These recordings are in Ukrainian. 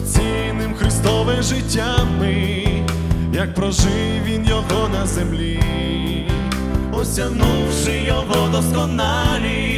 дорогоцінним Христове життя ми, як прожив він його на землі, осягнувши його досконалість,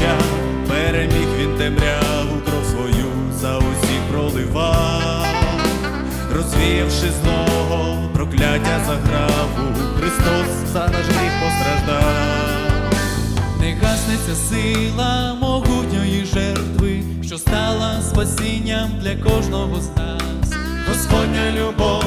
життя, переміг він темряву, кров свою за усіх проливав, розвіявши злого прокляття заграву, Христос за наш гріх постраждав. Не гаснеться сила могутньої жертви, що стала спасінням для кожного з нас. Господня любов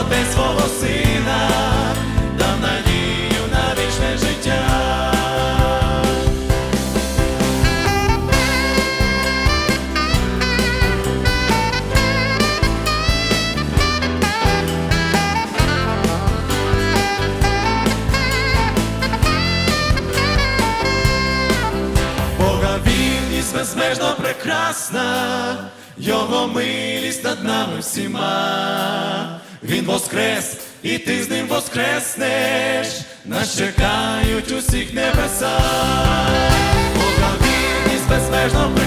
Отець свого Сина, дав надію на вічне життя. Бога вірність безмежно прекрасна, Його милість над нами всіма. Він воскрес, і ти з ним воскреснеш, нас чекають усіх небеса. Бога вірність безмежно прекрасна.